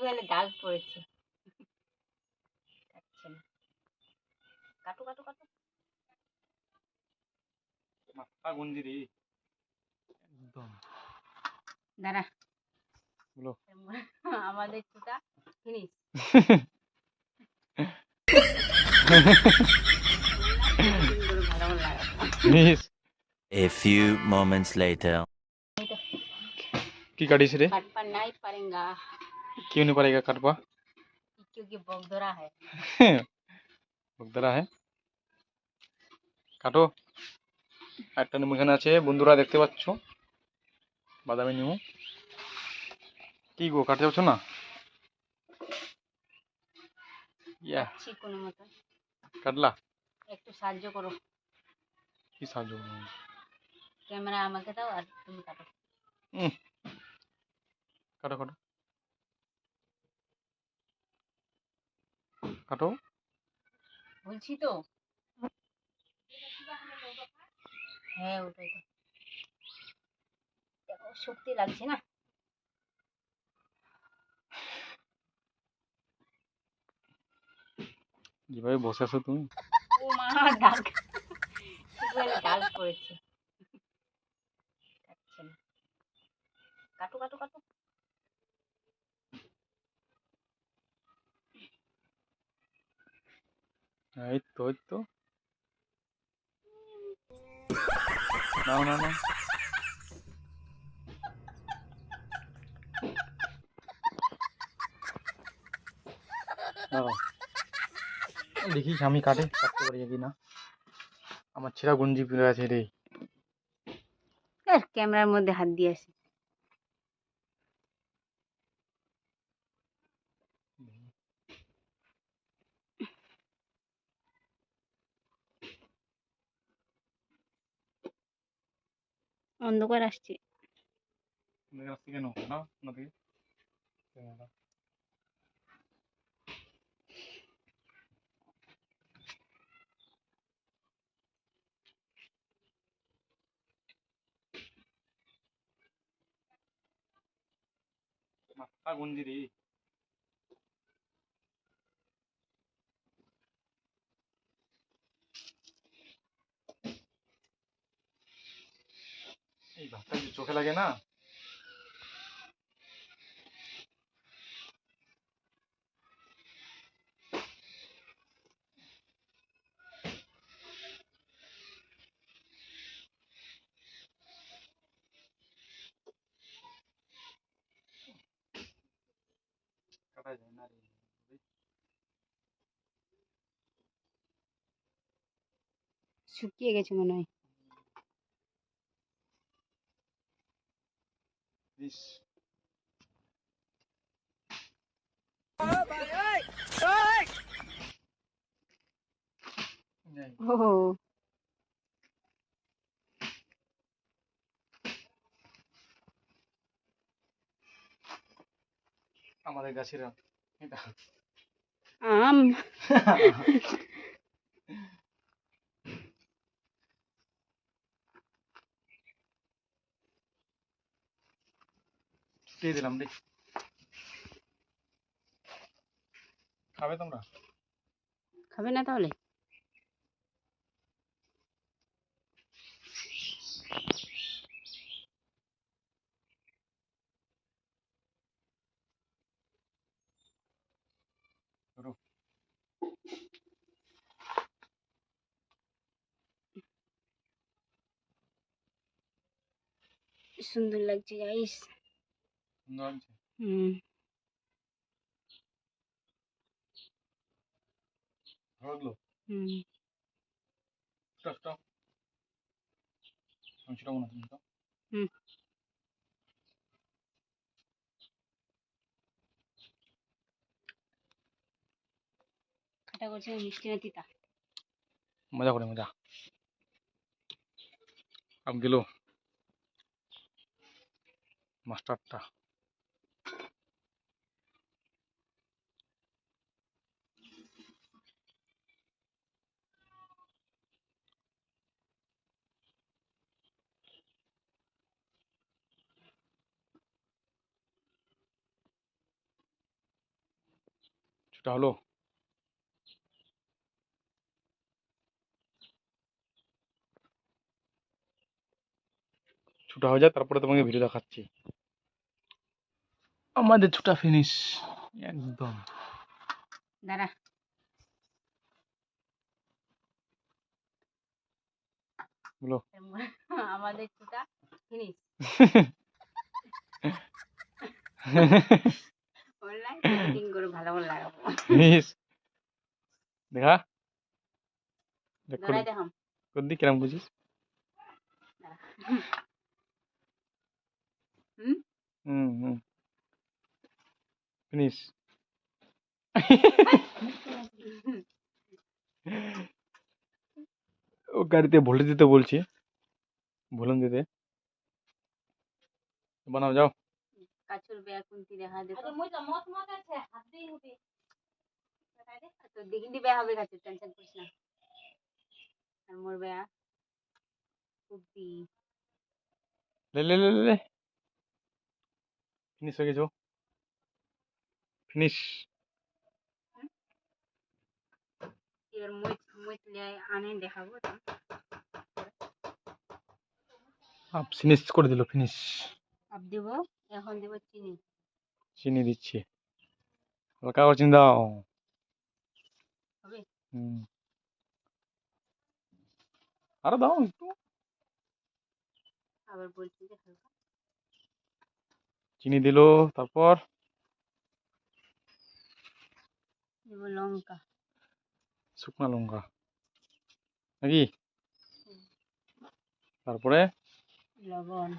জুয়েলে দাগ পড়েছে। কাটু কাটু কাটু। মাথা গুঞ্জি রে একদম। দাঁড়া। বলো। আমাদের চুটা finish. A few moments later. কি কাটিস রে? কাট পা নাই পারেঙ্গা। क्यों नहीं पड़ेगा कटवा क्योंकि बोगदोरा है বকদারা হ্যাঁ কাটো একটা নিমু এখানে আছে বন্ধুরা দেখতে পাচ্ছ বাদামি নিমু কি গো কাটতে পারছো না ইয়া अच्छी কোনো মতো কাটলা একটু সাহায্য করো কি সাহায্য করবো? ক্যামেরা আমাকে দাও আর তুমি কাটো উম, কাটো কাটো কাটো। বলছি তো। হ্যাঁ ওটাই তো। দেখো শক্তি লাগছে না? যেভাবে বসে আছো তুমি। ও মা ডাক। কাটছে না। কাটো কাটো কাটো। এই তো এই তো না না দাঁড়াও। দেখি আমি কাটে, কাটতে পারি কি না? আমার ছেঁড়া গুঞ্জি পড়ে আছে রে। ক্যামেরার মধ্যে হাত দিয়ে অন্ধকার আসছে। কেন? না ওনাদিকে ক্যামেরা মাথা গুঞ্জি রে এই ভাতটা যে চোখে লাগে না? শুকিয়ে গেছে মনে হয়। যাই। ও আমাদের গাছের আম। এটা আম দিয়ে দিলাম রে খাবে তোমরা? খাবে না তাহলে? সুন্দর লাগছে গাইস খাটা করছে না মিষ্টি না তিতা মজা করে মজা আম গেল মাস্টারটা সেটা হলো ছুটা হয়ে যায় তারপরে তোমাকে ভিডিও দেখাচ্ছি। আমাদের ছুটা ফিনিশ একদম। দাঁড়া। বলো। আমাদের ছুটা ফিনিশ অনলাইন এডিটিং করে ভালো করে ফিনিশ দেখা কোন দিক কিরম বুঝিস হুম হুম হুম ফিনিশ ও গাড়িতে ভোল্টেজ দিতে বলছি ভলুন দিতে বানাও যাও কাছুর বেয়া কুন্তি দেখা দে তো হবে টেনশন করিস না। আর মোর লে লে লে লে, ফিনিশ হয়ে গেছো ফিনিশ এবার মই মই তুলে আনে দেখাবো। তো। আপ ফিনিশ করে দিল ফিনিশ আপ দেব এখন দেব চিনি। চিনি দিচ্ছি। হালকা করে চিনি দাও হুম। আরও দাও একটু। আবার বলছি যে হালকা। চিনি দিল তারপর? দেব লঙ্কা। শুকনো লঙ্কা। নাকি? তারপরে? লবণ।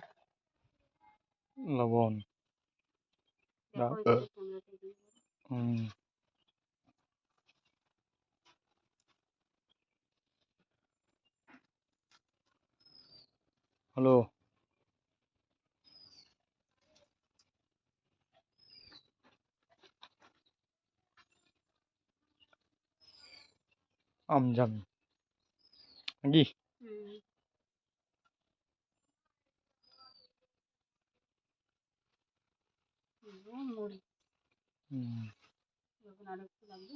লবণ। হুম। হ্যালো। আমজামি নাকি? একটু লাগবে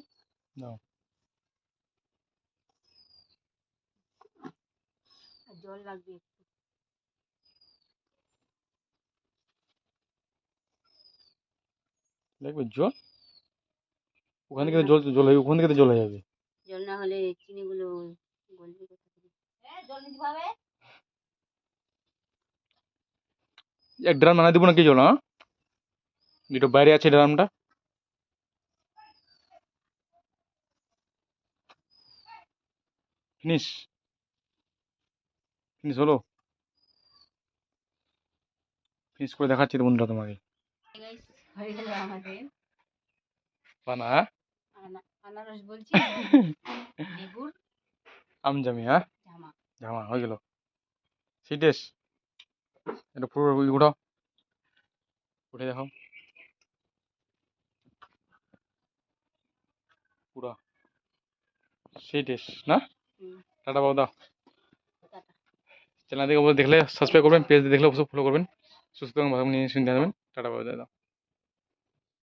দাও আর জল লাগবে জল? ওখান থেকে জল জল হয়ে ওখান থেকে জল হয়ে যাবে। জল না হলে চিনিগুলো গলবে থেকে? জল হবে। এক ড্রাম বানাই দেবো নাকি জল হ্যাঁ যেটা বাইরে আছে ড্রামটা। ফিনিশ। ফিনিশ হলো। ফিনিশ করে দেখাচ্ছি বন্ধুরা তোমাকে। হয়ে গেল আমাদের? আনা- আনারস বলছি। লেবুর আমজামি হ্যাঁ? জামা। জামা হয়ে গেল। সিটেস এটা পুরো উঠাও। উঠে দেখাও পুরো। সিটেস না? টাটা বাবু দাও। চ্যানেল থেকে দেখলে সাবস্ক্রাইব করবেন পেজ দেখলে অবশ্যই ফলো করবেন। সুস্থ এবং ভালো নিয়ে শুনতে যাবেন টাটা বাবু দাও